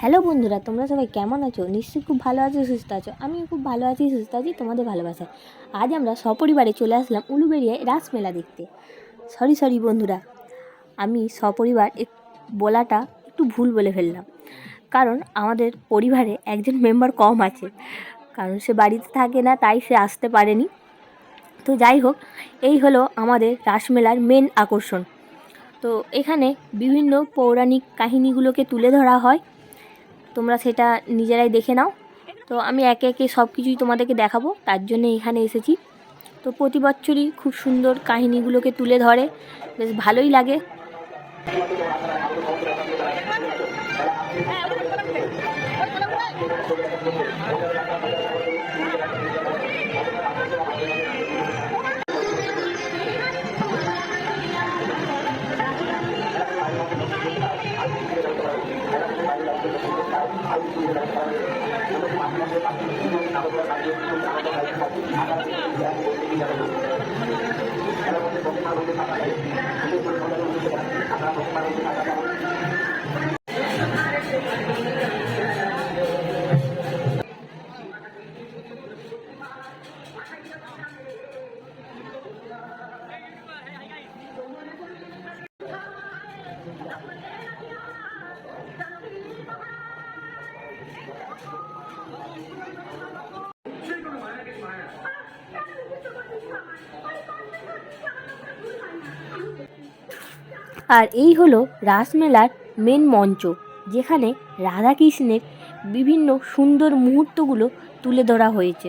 Hello বন্ধুরা, তোমরা সবাই কেমন আছো? নিশ্চয়ই খুব ভালো আছো, সুস্থ আছো। আমি খুব ভালো আছি, সুস্থ আছি, তোমাদের ভালোবাসায়। আজ আমরা সপরিবারে চলে আসলাম উলুবেড়িয়ায় রাসমেলা দেখতে। সরি সরি বন্ধুরা, আমি সপরিবার বলাটা একটু ভুল বলে ফেললাম। কারণ আমাদের পরিবারে একজন মেম্বার কম আছে। কারণ সে বাড়িতে থাকে না, তাই সে আসতে পারেনি। তো যাই হোক, এই হলো আমাদের রাসমেলার মেন আকর্ষণ। তো এখানে বিভিন্ন পৌরাণিক কাহিনীগুলোকে তুলে ধরা হয়। তোমরা সেটা নিজেরাই দেখে নাও। তো আমি একে একে সব কিছুই তোমাদেরকে দেখাবো, তার জন্য এখানে এসেছি। তো প্রতি বছরই খুব সুন্দর কাহিনীগুলোকে তুলে ধরে, বেশ ভালোই লাগে। আমরা আর এই হলো রাসমেলার মেন মঞ্চ যেখানে রাধাকৃষ্ণের বিভিন্ন সুন্দর মুহূর্তগুলো তুলে ধরা হয়েছে।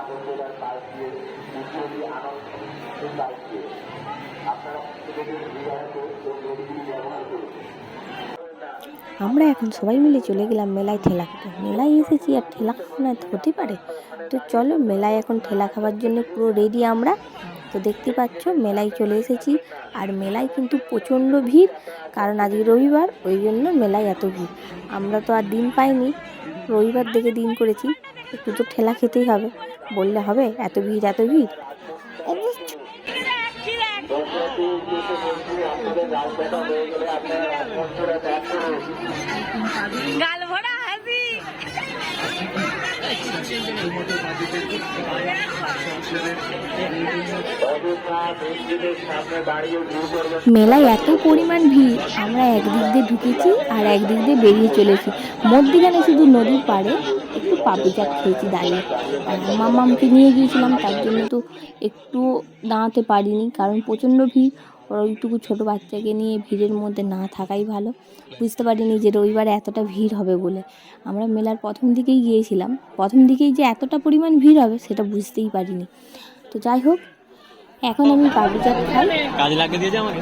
হচ্ছে বৃক্ষ আমাদের মাতৃশক্তি আমরা এখন সবাই মিলে চলে গেলাম মেলায় ঠেলা খেতে। মেলায় এসেছি আর ঠেলা তো হতে পারে। তো চলো, মেলায় এখন ঠেলা খাবার জন্য পুরো রেডি আমরা। তো দেখতে পাচ্ছ, মেলায় চলে এসেছি। আর মেলায় কিন্তু প্রচণ্ড ভিড়, কারণ আজকে রবিবার, ওই জন্য মেলায় এত ভিড়। আমরা তো আর দিন পাইনি, রবিবার দেখে দিন করেছি। একটু তো ঠেলা খেতেই হবে। বললে হবে? এত ভিড় এত ভিড়? গাল ভরা। মেলায় এত পরিমাণ ভিড়, আমরা একদিক দিয়ে ঢুকেছি আর একদিক দিয়ে বেরিয়ে চলেছি। মধ্যিখানে শুধু নদীর পাড়ে একটু পাপড়ি চাট খেয়েছি দাঁড়িয়ে। আর মামামকে নিয়ে গিয়েছিলাম, তার জন্য তো একটু দাঁড়াতে পারিনি, কারণ প্রচণ্ড ভিড়। ওর ওইটুকু ছোটো বাচ্চাকে নিয়ে ভিড়ের মধ্যে না থাকাই ভালো। বুঝতে পারিনি যে রবিবারে এতটা ভিড় হবে বলে। আমরা মেলার প্রথম দিকেই গিয়েছিলাম। প্রথম দিকেই যে এতটা পরিমাণ ভিড় হবে সেটা বুঝতেই পারিনি। তো যাই হোক এখন আমি পাপড়ি চাট খাই। কাজে লাগিয়ে দিয়েছে আমাকে?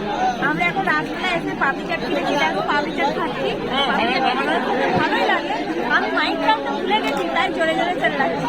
আমরা এখন রাস্তায় এসে পাপড়ি চাট খেয়েছি। দেখো পাপড়ি চাট খাচ্ছি। চাট খেতে খুব ভালোই লাগে। আমি তো ভুলে গেছি তাই জোরে জোরে চলে যাচ্ছি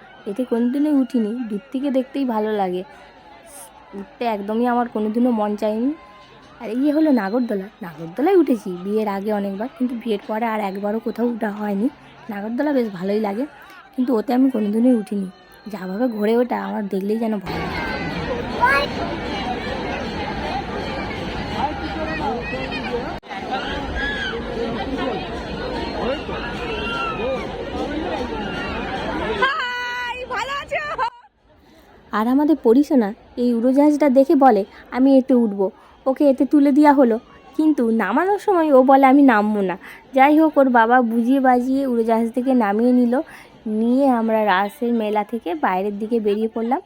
এতে কোনোদিনই উঠিনি। দূর থেকে দেখতেই ভালো লাগে। উঠতে একদমই আমার কোনোদিনও মন চায়নি। আর ইয়ে হলো নাগরদোলা। নাগরদোলায় উঠেছি বিয়ের আগে অনেকবার, কিন্তু বিয়ের পরে আর একবারও কোথাও উঠা হয়নি। নাগরদোলা বেশ ভালোই লাগে, কিন্তু ওতে আমি কোনোদিনই উঠিনি। যাভাবে ঘোরে ওটা, আমার দেখলেই যেন ভালো লাগে হাই ভালো আছো আর আমাদের পরিসোনা এই উড়োজাহাজটা দেখে বলে, আমি এতে উঠবো। ওকে এতে তুলে দেওয়া হলো। কিন্তু নামানোর সময় ও বলে, আমি নামবো না। যাই হোক, ওর বাবা বুঝিয়ে বাজিয়ে উড়োজাহাজ থেকে নামিয়ে নিল। নিয়ে আমরা রাসের মেলা থেকে বাইরের দিকে বেরিয়ে পড়লাম।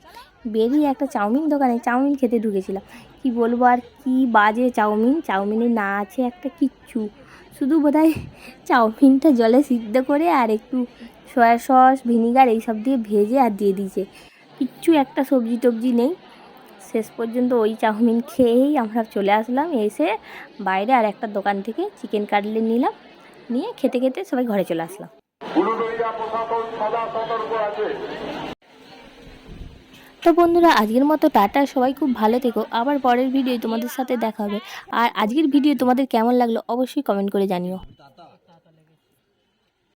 বেরিয়ে একটা চাউমিন দোকানে চাউমিন খেতে ঢুকেছিলাম। কি বলব আর কি বাজে চাউমিন? চাউমিনে না আছে একটা কিচ্ছু। শুধু বোধহয় চাউমিনটা জলে সিদ্ধ করে আর একটু সয়া সস, ভিনিগার এইসব দিয়ে ভেজে আর দিয়ে দিয়েছে। কিচ্ছু একটা সবজি টবজি নেই। শেষ পর্যন্ত ওই চাউমিন খেয়েই আমরা চলে আসলাম। এসে বাইরে আর একটা দোকান থেকে চিকেন কাটলেট নিলাম। নিয়ে খেতে খেতে সবাই ঘরে চলে আসলাম। তো বন্ধুরা, আজকের মতো টাটা। সবাই খুব ভালো থেকো। আবার পরের ভিডিও তোমাদের সাথে দেখা হবে। আর আজকের ভিডিও তোমাদের কেমন লাগল অবশ্যই কমেন্ট করে জানিও।